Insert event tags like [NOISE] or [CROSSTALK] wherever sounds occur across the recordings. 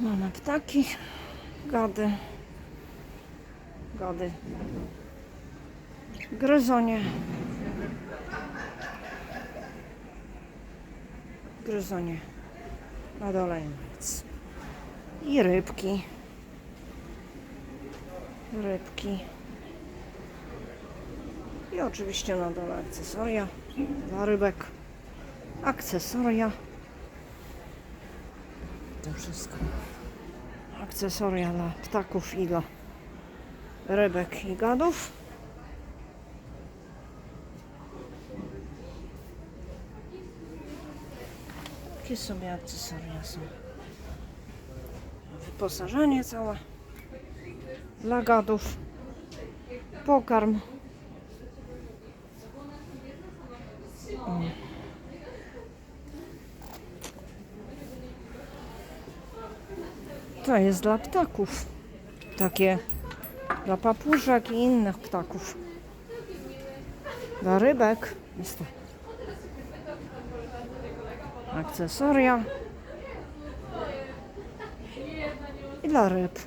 Mamy ptaki, gady, gady, gryzonie, gryzonie, na dole nic. I rybki, rybki. I oczywiście na dole akcesoria dla rybek, akcesoria. To wszystko. Akcesoria dla ptaków i dla rybek i gadów. Takie sobie akcesoria są. Wyposażenie całe dla gadów. Pokarm. To jest dla ptaków. Takie dla papuszek i innych ptaków. Dla rybek jest to akcesoria. I dla ryb.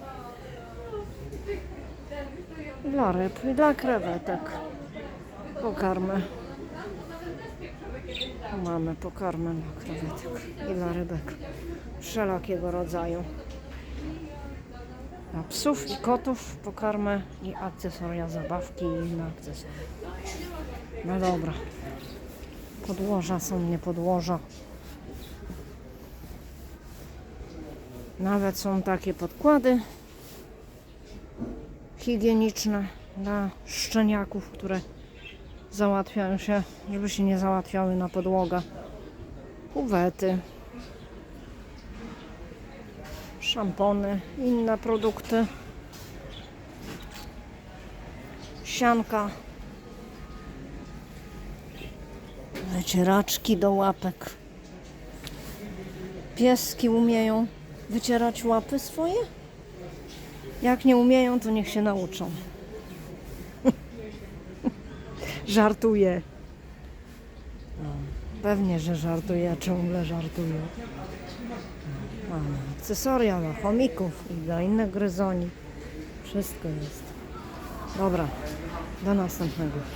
Dla ryb i dla krewetek. Pokarmy. Tu mamy pokarmy dla krewetek i dla rybek. Wszelakiego rodzaju. Dla psów i kotów pokarmy i akcesoria, zabawki i inne akcesoria. No dobra. Podłoża są nie podłoża. Nawet są takie podkłady higieniczne dla szczeniaków, które załatwiają się, żeby się nie załatwiały na podłogę. Kuwety, szampony, inne produkty, sianka, wycieraczki do łapek. Pieski umieją wycierać łapy swoje? Jak nie umieją, to niech się nauczą. [LAUGHS] Żartuję. No, pewnie, że żartuję, ciągle żartuję. Mamy akcesoria dla chomików i dla innych gryzoni. Wszystko jest. Dobra, do następnego.